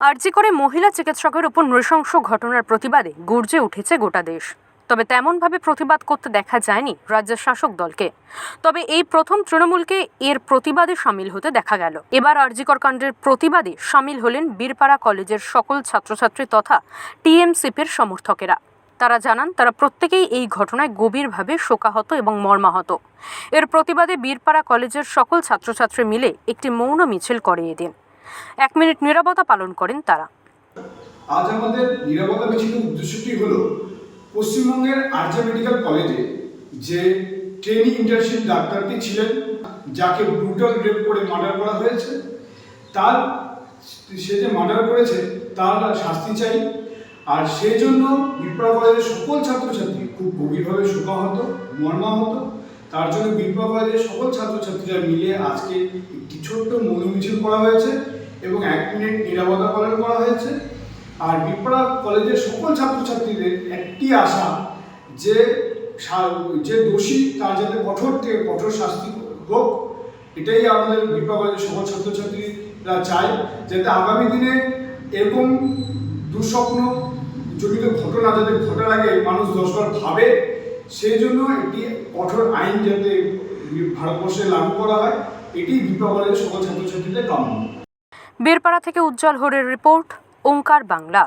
আরজি করে মহিলা চিকিৎসকের উপর নৃশংস ঘটনার প্রতিবাদে গর্জে উঠেছে গোটা দেশ। তবে তেমনভাবে প্রতিবাদ করতে দেখা যায়নি রাজ্যের শাসক দলকে। তবে এই প্রথম তৃণমূলকে এর প্রতিবাদে সামিল হতে দেখা গেল। এবার আরজিকর কাণ্ডের প্রতিবাদে সামিল হলেন বীরপাড়া কলেজের সকল ছাত্রছাত্রী তথা টিএমসিপির সমর্থকেরা। তারা জানান, তারা প্রত্যেকেই এই ঘটনায় গভীরভাবে শোকাহত এবং মর্মাহত। এর প্রতিবাদে বীরপাড়া কলেজের সকল ছাত্রছাত্রী মিলে একটি মৌন মিছিল করে এদিন। এক মিনিট নীরবতা পালন করেন তারা। আজ আমাদের নিরাপত্তা মিছিলের উদ্দেশ্যটি হলো পশ্চিমবঙ্গের আর্যা মেডিকেল কলেজে যে ট্রেনিং ইন্টার্নশিপ ডাক্তারটি ছিলেন, যাকে ব্রুটাল রেপ করে মার্ডার করা হয়েছে, তার সে যে মার্ডার করেছে, তার শাস্তি চাই। আর সেই জন্য বিপ্লব কলেজের সকল ছাত্রছাত্রী খুব গভীরভাবে শোকাহত, মর্মাহত। তার জন্য বিপ্লব কলেজের সকল ছাত্রছাত্রীরা মিলে আজকে একটি ছোট্ট মৌন মিছিল করা হয়েছে। এবং এক মিনিট নিরাপত্তা পালন করা হয়েছে। আর বিপ্লব কলেজের সকল ছাত্রছাত্রীদের একটি আশা, যে যে দোষী তার যাতে কঠোর থেকে কঠোর শাস্তি হোক, এটাই আমাদের বিপ্লব কলেজের সকল ছাত্রছাত্রীরা চায়। যাতে আগামী দিনে এরকম দুঃস্বপ্ন জড়িত ঘটনা যাতে ঘটার আগে মানুষ দশবার ভাবে, সেই জন্য একটি কঠোর আইন যাতে ভারতবর্ষে লাগু করা হয়, এটি বিপ্লব কলেজের সকল ছাত্রছাত্রীদের কাম্য। বীরপাড়া থেকে উজ্জ্বল হরের রিপোর্ট ওঙ্কার বাংলা।